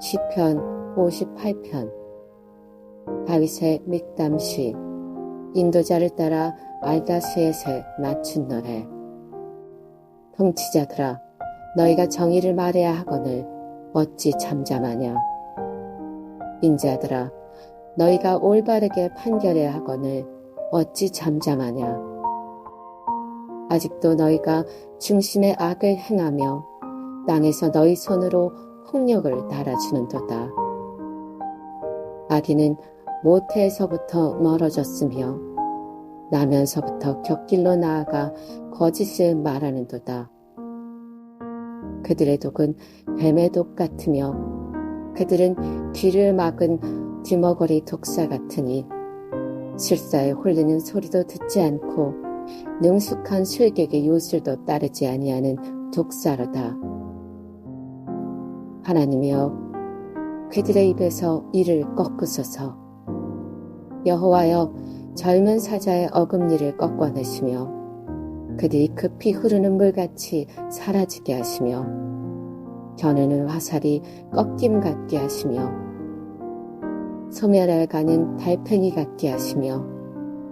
시편 58편. 다윗의 믹담시 인도자를 따라 알다스에세 맞춘 노래 통치자들아 너희가 정의를 말해야 하거늘 어찌 잠잠하냐? 인자들아 너희가 올바르게 판결해야 하거늘 어찌 잠잠하냐? 아직도 너희가 중심의 악을 행하며 땅에서 너희 손으로 폭력을 달아주는도다. 아기는 모태에서부터 멀어졌으며 나면서부터 곁길로 나아가 거짓을 말하는도다. 그들의 독은 뱀의 독 같으며 그들은 귀를 막은 뒤머거리 독사 같으니 실사에 홀리는 소리도 듣지 않고 능숙한 술객의 요술도 따르지 아니하는 독사로다. 하나님이여 그들의 입에서 이를 꺾으소서 여호와여 젊은 사자의 어금니를 꺾어내시며 그들이 급히 흐르는 물같이 사라지게 하시며 겨누는 화살이 꺾임 같게 하시며 소멸할 가는 달팽이 같게 하시며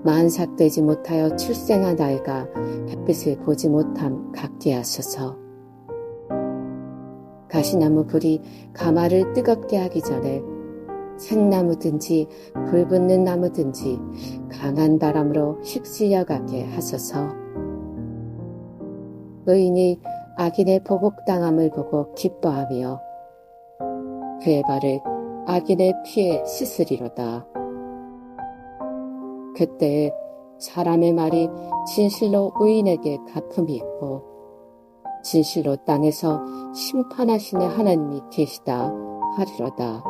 만삭되지 못하여 출생한 아이가 햇빛을 보지 못함 같게 하소서. 가시나무 불이 가마를 뜨겁게 하기 전에 생나무든지 불붙는 나무든지 강한 바람으로 휩쓸려 가게 하소서. 의인이 악인의 보복당함을 보고 기뻐하며 그의 발을 악인의 피에 씻으리로다. 그때 사람의 말이 진실로 의인에게 가품이 있고 진실로 땅에서 심판하시는 하나님이 계시다 하리로다.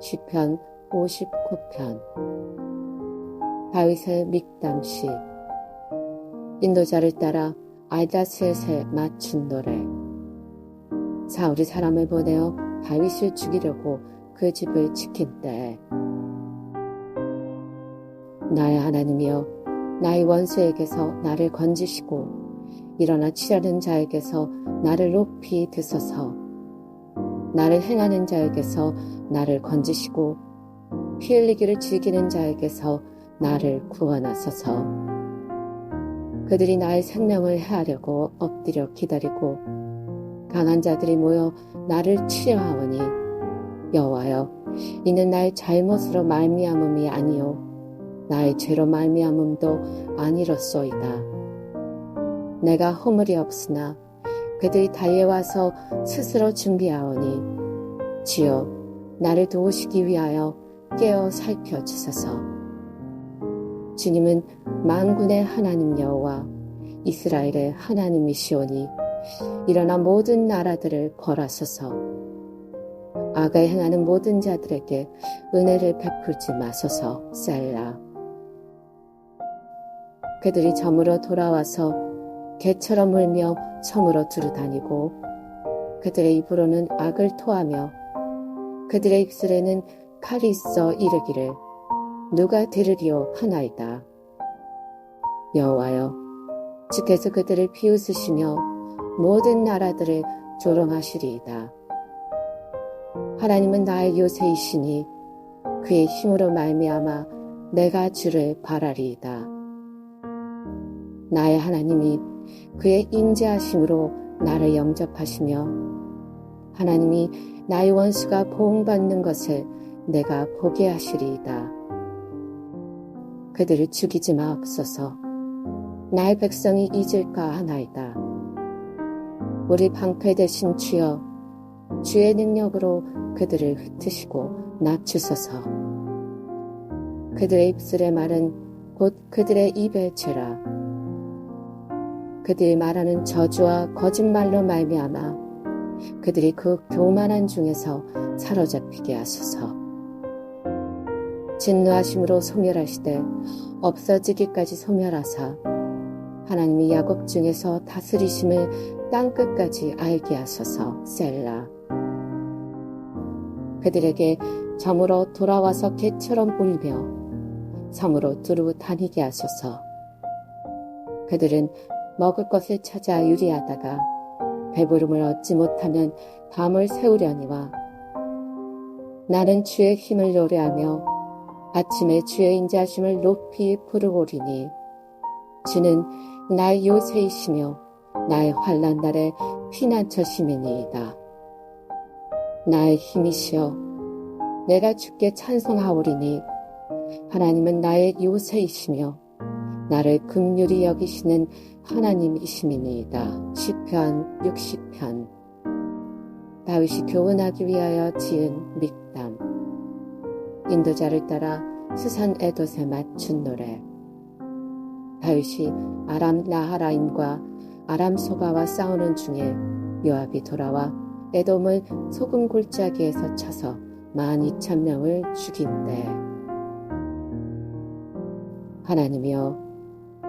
시편 59편. 다윗의 믹담시. 인도자를 따라 알다스에 맞춘 노래. 사울이 사람을 보내어 다윗을 죽이려고 그 집을 지킨 때. 나의 하나님이여 나의 원수에게서 나를 건지시고 일어나 취하는 자에게서 나를 높이 드소서 나를 행하는 자에게서 나를 건지시고 피 흘리기를 즐기는 자에게서 나를 구원하소서 그들이 나의 생명을 해하려고 엎드려 기다리고 강한 자들이 모여 나를 치려하오니 여호와여 이는 나의 잘못으로 말미암음이 아니요 나의 죄로 말미암음도 아니로소이다. 내가 허물이 없으나 그들이 달려 와서 스스로 준비하오니 지어 나를 도우시기 위하여 깨어 살펴 주소서. 주님은 만군의 하나님 여호와 이스라엘의 하나님이시오니 일어나 모든 나라들을 벌하소서. 악을 행하는 모든 자들에게 은혜를 베풀지 마소서 셀라. 그들이 점으로 돌아와서 개처럼 울며 성으로 두루 다니고 그들의 입으로는 악을 토하며 그들의 입술에는 칼이 있어 이르기를 누가 들으리오 하나이다. 여호와여 주께서 그들을 비웃으시며 모든 나라들을 조롱하시리이다. 하나님은 나의 요새이시니 그의 힘으로 말미암아 내가 주를 바라리이다. 나의 하나님이 그의 인자하심으로 나를 영접하시며 하나님이 나의 원수가 보응받는 것을 내가 보게 하시리이다. 그들을 죽이지 마옵소서. 나의 백성이 잊을까 하나이다. 우리 방패 대신 주여 주의 능력으로 그들을 흩으시고 낮추소서. 그들의 입술의 말은 곧 그들의 입의 죄라. 그들이 말하는 저주와 거짓말로 말미암아 그들이 그 교만한 중에서 사로잡히게 하소서. 진노하심으로 소멸하시되 없어지기까지 소멸하사 하나님이 야곱 중에서 다스리심을 땅 끝까지 알게 하소서 셀라. 그들에게 점으로 돌아와서 개처럼 울며 섬으로 두루 다니게 하소서. 그들은 먹을 것을 찾아 유리하다가 배부름을 얻지 못하면 밤을 새우려니와 나는 주의 힘을 노래하며 아침에 주의 인자심을 높이 부르고리니 주는 나의 요새이시며 나의 환란 날의 피난처심이니이다. 나의 힘이시여 내가 주께 찬송하오리니 하나님은 나의 요새이시며 나를 긍휼히 여기시는 하나님이시니이다. 시편 60편. 다윗이 교훈하기 위하여 지은 밑담. 인도자를 따라 수산 에돗에 맞춘 노래. 다윗이 아람 나하라인과 아람 소바와 싸우는 중에 요압이 돌아와 에돔을 소금 골짜기에서 쳐서 만 이천 명을 죽인 때 하나님이여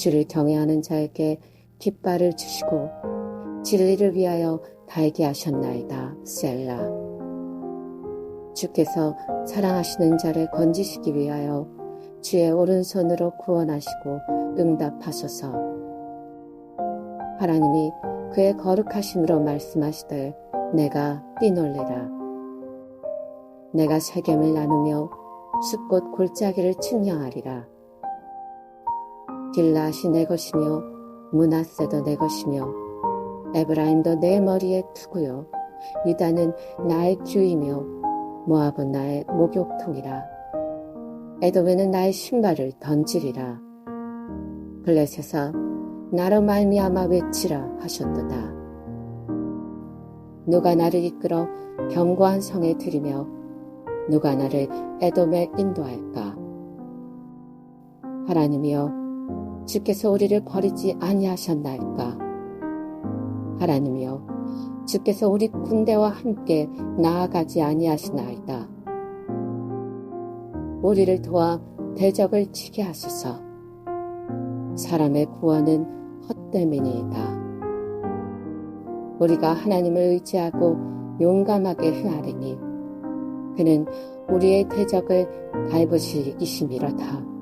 주를 경외하는 자에게 깃발을 주시고 진리를 위하여 달게 하셨나이다. 셀라. 주께서 사랑하시는 자를 건지시기 위하여 주의 오른손으로 구원하시고 응답하소서. 하나님이 그의 거룩하심으로 말씀하시되 내가 뛰놀래라. 내가 세겜을 나누며 숲꽃 골짜기를 측량하리라. 길라시 내 것이며 문하세도 내 것이며 에브라임도 내 머리에 투고요. 유다는 나의 규이며 모압은 나의 목욕통이라. 에돔에는 나의 신발을 던지리라. 블레셋아 나로 말미암아 외치라 하셨도다. 누가 나를 이끌어 견고한 성에 들이며 누가 나를 에돔에 인도할까? 하나님이여 주께서 우리를 버리지 아니하셨나이까? 하나님이여 주께서 우리 군대와 함께 나아가지 아니하시나이다. 우리를 도와 대적을 치게 하소서. 사람의 구원은 헛됨이니이다. 우리가 하나님을 의지하고 용감하게 헤아리니 그는 우리의 대적을 갈부시이심이로다.